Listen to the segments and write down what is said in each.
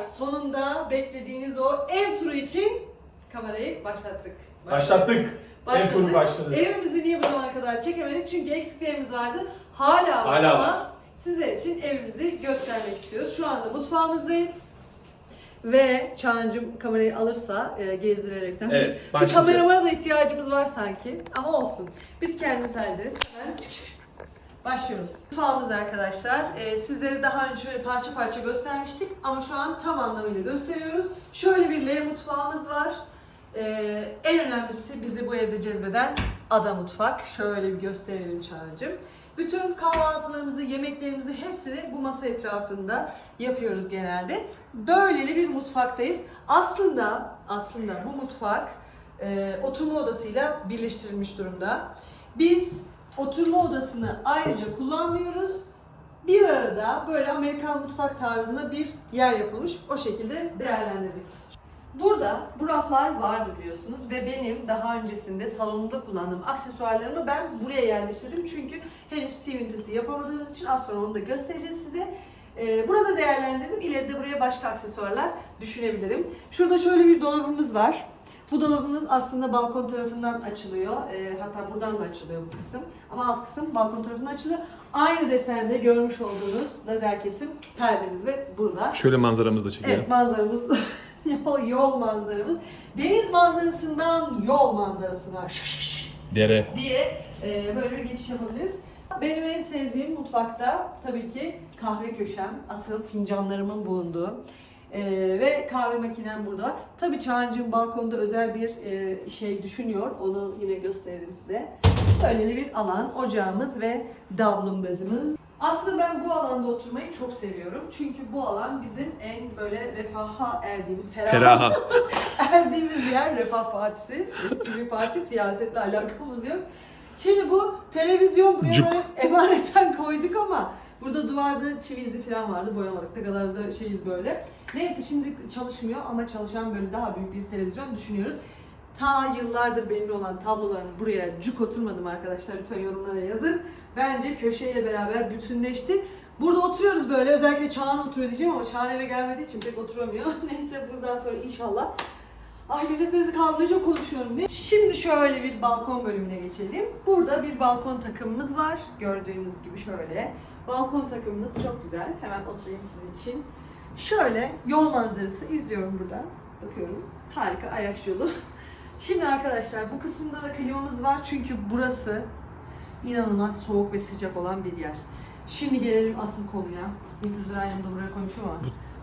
Arkadaşlar sonunda beklediğiniz o ev turu için kamerayı başlattık. Başlattık. Başladık. Ev turu başladı. Evimizi niye bu zamana kadar çekemedik? Çünkü eksiklerimiz vardı. Hala var Hala ama var. sizler için evimizi göstermek istiyoruz. Şu anda mutfağımızdayız. Ve Çağancım kamerayı alırsa e, gezdirerekten. Evet, Bir başlayacağız. kameramana da ihtiyacımız var sanki. Ama olsun. Biz kendimiz hallederiz. Hemen Başlıyoruz. Mutfağımız arkadaşlar. Ee, sizlere daha önce parça parça göstermiştik ama şu an tam anlamıyla gösteriyoruz. Şöyle bir L mutfağımız var. Ee, en önemlisi bizi bu evde cezbeden ada mutfak. Şöyle bir gösterelim Çağrı'cığım. Bütün kahvaltılarımızı, yemeklerimizi hepsini bu masa etrafında yapıyoruz genelde. Böyleli bir mutfaktayız. Aslında aslında bu mutfak e, oturma odasıyla birleştirilmiş durumda. Biz oturma odasını ayrıca kullanmıyoruz. Bir arada böyle Amerikan mutfak tarzında bir yer yapılmış. O şekilde değerlendirdik. Burada bu raflar vardı biliyorsunuz ve benim daha öncesinde salonumda kullandığım aksesuarlarımı ben buraya yerleştirdim. Çünkü henüz TV ünitesi yapamadığımız için az sonra onu da göstereceğiz size. Ee, burada değerlendirdim. İleride buraya başka aksesuarlar düşünebilirim. Şurada şöyle bir dolabımız var. Bu dolabımız aslında balkon tarafından açılıyor. Ee, hatta buradan da açılıyor bu kısım. Ama alt kısım balkon tarafından açılıyor. Aynı desende görmüş olduğunuz lazer kesim perdemiz de burada. Şöyle manzaramızı da çekelim. Evet manzaramız yol, yol manzaramız. Deniz manzarasından yol manzarasına Dere. diye e, böyle bir geçiş yapabiliriz. Benim en sevdiğim mutfakta tabii ki kahve köşem, asıl fincanlarımın bulunduğu e, ve kahve makinem burada var. Tabii Çağancığım balkonda özel bir e, şey düşünüyor, onu yine gösteririm size. Böyle bir alan, ocağımız ve davlumbazımız. Aslında ben bu alanda oturmayı çok seviyorum. Çünkü bu alan bizim en böyle refaha erdiğimiz, feraha, Feraha. erdiğimiz bir yer Refah Partisi. Eski bir parti, siyasetle alakamız yok. Şimdi bu televizyon buraya Cuk. böyle emaneten koyduk ama burada duvarda çivi izi falan vardı. Boyamadık. Ne kadar da şeyiz böyle. Neyse şimdi çalışmıyor ama çalışan böyle daha büyük bir televizyon düşünüyoruz. Ta yıllardır benimle olan tablolarım buraya cuk oturmadım arkadaşlar. Lütfen yorumlara yazın. Bence köşeyle beraber bütünleşti. Burada oturuyoruz böyle. Özellikle Çağan oturuyor diyeceğim ama Çağan eve gelmediği için pek oturamıyor. Neyse buradan sonra inşallah Ay nefes nefese kalmaya çok konuşuyorum diye. Şimdi şöyle bir balkon bölümüne geçelim. Burada bir balkon takımımız var. Gördüğünüz gibi şöyle. Balkon takımımız çok güzel. Hemen oturayım sizin için. Şöyle yol manzarası izliyorum buradan. Bakıyorum. Harika ayaş yolu. Şimdi arkadaşlar bu kısımda da klimamız var. Çünkü burası inanılmaz soğuk ve sıcak olan bir yer. Şimdi gelelim asıl konuya. Difüzör aynı da buraya koymuşum ama.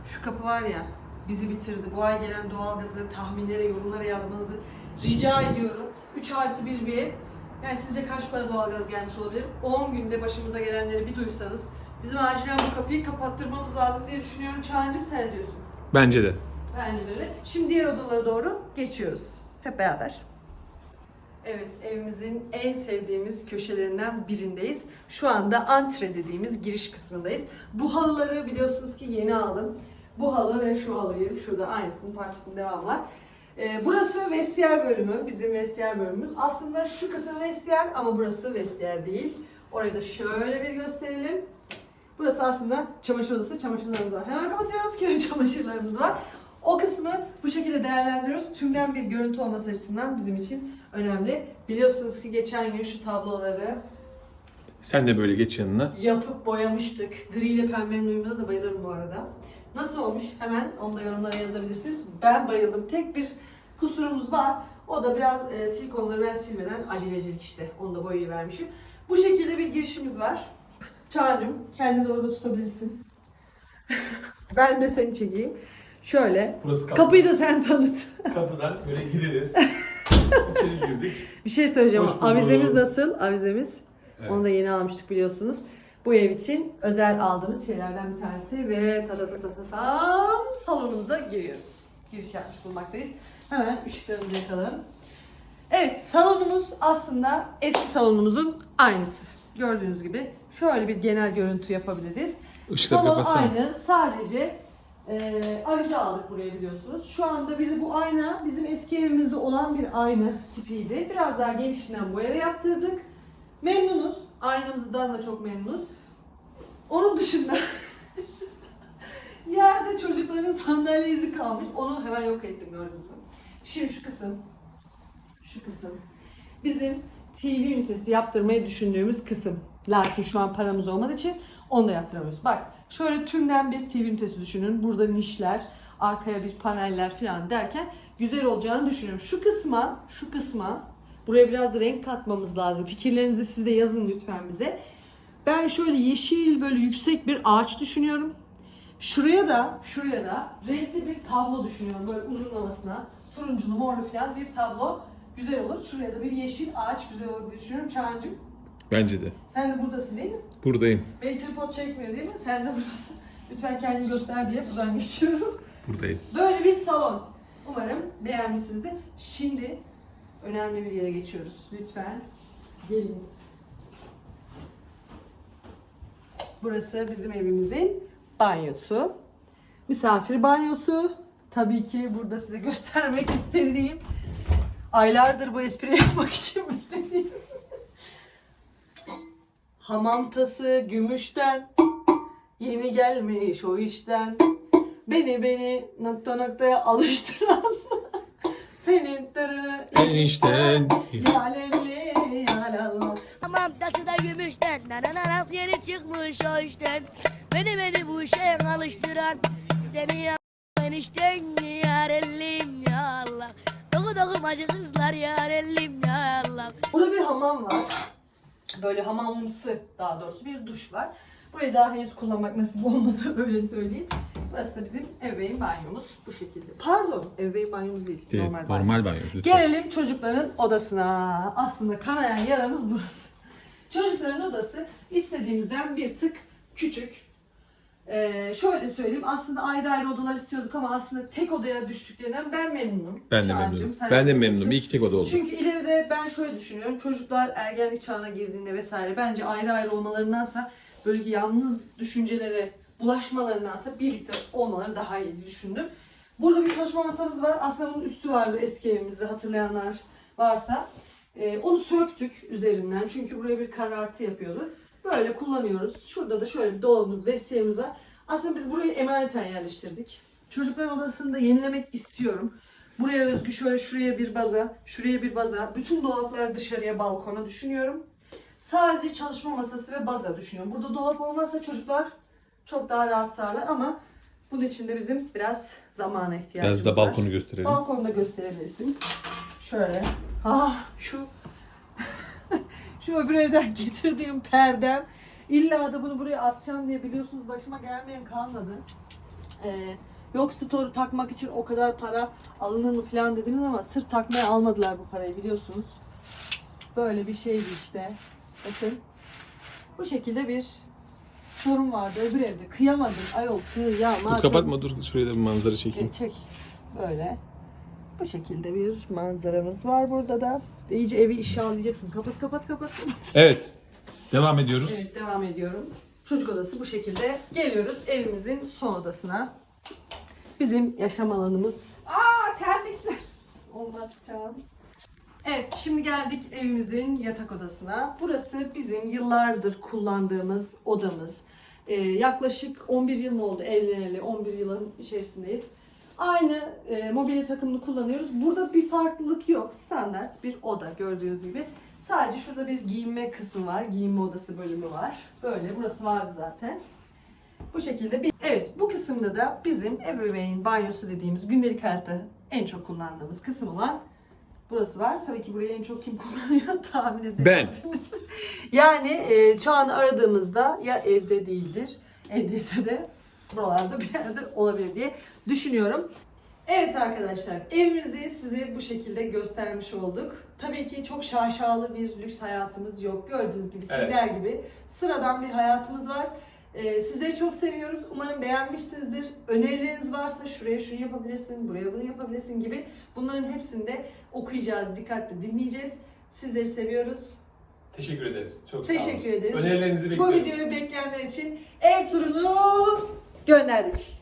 Şu kapı var ya bizi bitirdi. Bu ay gelen doğalgazı tahminlere, yorumlara yazmanızı rica ediyorum. 3 artı 1 bir ev. Yani sizce kaç para doğalgaz gelmiş olabilir? 10 günde başımıza gelenleri bir duysanız bizim acilen bu kapıyı kapattırmamız lazım diye düşünüyorum. Çağrı'cığım sen diyorsun? Bence de. Bence de öyle. Şimdi diğer odalara doğru geçiyoruz. Hep beraber. Evet, evimizin en sevdiğimiz köşelerinden birindeyiz. Şu anda antre dediğimiz giriş kısmındayız. Bu halıları biliyorsunuz ki yeni aldım. Bu halı ve şu halıyı, şurada aynısının parçasının devamı var. Ee, burası vestiyer bölümü, bizim vestiyer bölümümüz. Aslında şu kısım vestiyer ama burası vestiyer değil. Orayı da şöyle bir gösterelim. Burası aslında çamaşır odası, çamaşırlarımız var. Hemen kapatıyoruz, kirli çamaşırlarımız var. O kısmı bu şekilde değerlendiriyoruz. Tümden bir görüntü olması açısından bizim için önemli. Biliyorsunuz ki geçen gün şu tabloları Sen de böyle geç yanına. yapıp boyamıştık. Gri ile pembenin uyumuna da bayılırım bu arada. Nasıl olmuş? Hemen onu da yorumlara yazabilirsiniz. Ben bayıldım. Tek bir kusurumuz var. O da biraz e, silikonları ben silmeden acelecilik işte. Onu da boyayı vermişim. Bu şekilde bir girişimiz var. Çağrı'cığım kendini orada tutabilirsin. ben de seni çekeyim. Şöyle. Burası Kapıyı da sen tanıt. Kapıdan böyle girilir. İçeri girdik. Bir şey söyleyeceğim. Avizemiz nasıl? Avizemiz. Evet. Onu da yeni almıştık biliyorsunuz. Bu ev için özel aldığımız şeylerden bir tanesi ve ta ta ta ta ta tam salonumuza giriyoruz. Giriş yapmış bulmaktayız. Hemen ışıklarımızı yakalım. Evet salonumuz aslında eski salonumuzun aynısı. Gördüğünüz gibi şöyle bir genel görüntü yapabiliriz. Işıkları Salon kapatsana. aynı sadece e, avize aldık buraya biliyorsunuz. Şu anda bir de bu ayna bizim eski evimizde olan bir ayna tipiydi. Biraz daha genişliğinden bu eve yaptırdık. Memnunuz. Aynamızdan da çok memnunuz. Onun dışında yerde çocukların sandalye izi kalmış. Onu hemen yok ettim gördünüz mü? Şimdi şu kısım, şu kısım bizim TV ünitesi yaptırmayı düşündüğümüz kısım. Lakin şu an paramız olmadığı için onu da yaptıramıyoruz. Bak şöyle tümden bir TV ünitesi düşünün. Burada nişler, arkaya bir paneller falan derken güzel olacağını düşünüyorum. Şu kısma, şu kısma buraya biraz renk katmamız lazım. Fikirlerinizi siz de yazın lütfen bize. Ben şöyle yeşil böyle yüksek bir ağaç düşünüyorum. Şuraya da, şuraya da renkli bir tablo düşünüyorum böyle uzunlamasına. Turunculu, morlu falan bir tablo güzel olur. Şuraya da bir yeşil ağaç güzel olur diye düşünüyorum. Çağancığım Bence de. sen de buradasın değil mi? Buradayım. Beni tripod çekmiyor değil mi? Sen de buradasın. Lütfen kendini göster diye buradan geçiyorum. Buradayım. Böyle bir salon. Umarım beğenmişsinizdir. Şimdi önemli bir yere geçiyoruz. Lütfen gelin. Burası bizim evimizin banyosu. Misafir banyosu. Tabii ki burada size göstermek istediğim aylardır bu espri yapmak için beklediğim hamam tası gümüşten yeni gelmiş o işten beni beni nokta noktaya alıştıran senin tırını Enişten. Yalallah. Tamam taşı da gümüşten Nanananak yeni çıkmış o işten Beni beni bu işe alıştıran Seni ya enişten yar ellim ya Allah Doku doku acı kızlar yar ellim ya Allah Burada bir hamam var. Böyle hamamımsı daha doğrusu bir duş var. Burayı daha henüz kullanmak nasip olmadı öyle söyleyeyim. Burası da bizim ebeveyn banyomuz bu şekilde. Pardon ebeveyn banyomuz değil. Değil, normal banyo. Normal banyo. Lütfen. Gelelim çocukların odasına. Aslında kanayan yaramız burası. Çocukların odası istediğimizden bir tık küçük. Ee, şöyle söyleyeyim aslında ayrı ayrı odalar istiyorduk ama aslında tek odaya düştüklerinden ben memnunum. Ben de Çağancığım, memnunum. sen Ben de memnun memnunum. İyi ki tek oda oldu. Çünkü ileride ben şöyle düşünüyorum. Çocuklar ergenlik çağına girdiğinde vesaire bence ayrı ayrı olmalarındansa böyle yalnız düşüncelere bulaşmalarındansa birlikte olmaları daha iyi diye düşündüm. Burada bir çalışma masamız var. Aslında bunun üstü vardı eski evimizde hatırlayanlar varsa. Ee, onu söktük üzerinden çünkü buraya bir karartı yapıyordu. Böyle kullanıyoruz. Şurada da şöyle bir dolabımız, vesiyemiz var. Aslında biz burayı emaneten yerleştirdik. Çocukların odasını da yenilemek istiyorum. Buraya özgü şöyle şuraya bir baza, şuraya bir baza. Bütün dolaplar dışarıya balkona düşünüyorum. Sadece çalışma masası ve baza düşünüyorum. Burada dolap olmazsa çocuklar çok daha rahat sağlar ama bunun için de bizim biraz zamana ihtiyacımız Biraz da var. balkonu gösterelim. Balkonda gösterebilirsin. Şöyle. Ah şu şu öbür evden getirdiğim perdem. İlla da bunu buraya asacağım diye biliyorsunuz başıma gelmeyen kalmadı. Ee, yok story takmak için o kadar para alınır mı falan dediniz ama sırf takmaya almadılar bu parayı biliyorsunuz. Böyle bir şeydi işte. Bakın. Bu şekilde bir sorun vardı öbür evde. Kıyamadım. Ayol kıyamadım. Dur kapatma dur. Şuraya da bir manzara çekeyim. E, Çek. Böyle. Bu şekilde bir manzaramız var burada da. İyice evi işaretleceksin. Kapat kapat kapat. Evet. Devam ediyoruz. Evet devam ediyorum. Çocuk odası bu şekilde. Geliyoruz evimizin son odasına. Bizim yaşam alanımız. Aa terlikler. Olmaz Çağan. Evet şimdi geldik evimizin yatak odasına. Burası bizim yıllardır kullandığımız odamız. Ee, yaklaşık 11 yıl mı oldu evleneli? 11 yılın içerisindeyiz. Aynı e, mobilya takımını kullanıyoruz. Burada bir farklılık yok. Standart bir oda gördüğünüz gibi. Sadece şurada bir giyinme kısmı var. Giyinme odası bölümü var. Böyle burası vardı zaten. Bu şekilde bir... Evet bu kısımda da bizim ebeveyn banyosu dediğimiz gündelik hayatta en çok kullandığımız kısım olan burası var. Tabii ki burayı en çok kim kullanıyor tahmin edersiniz. yani e, şu an aradığımızda ya evde değildir. Evdeyse de buralarda bir yerde olabilir diye düşünüyorum. Evet arkadaşlar evimizi size bu şekilde göstermiş olduk. Tabii ki çok şaşalı bir lüks hayatımız yok. Gördüğünüz gibi Evet. sizler gibi sıradan bir hayatımız var. Ee, sizleri çok seviyoruz. Umarım beğenmişsinizdir. Önerileriniz varsa şuraya şunu yapabilirsin, buraya bunu yapabilirsin gibi bunların hepsini de okuyacağız, dikkatle dinleyeceğiz. Sizleri seviyoruz. Teşekkür ederiz. Çok sağ olun. Teşekkür ederiz. Önerilerinizi Bu bekliyoruz. videoyu bekleyenler için ev turunu gönderdik.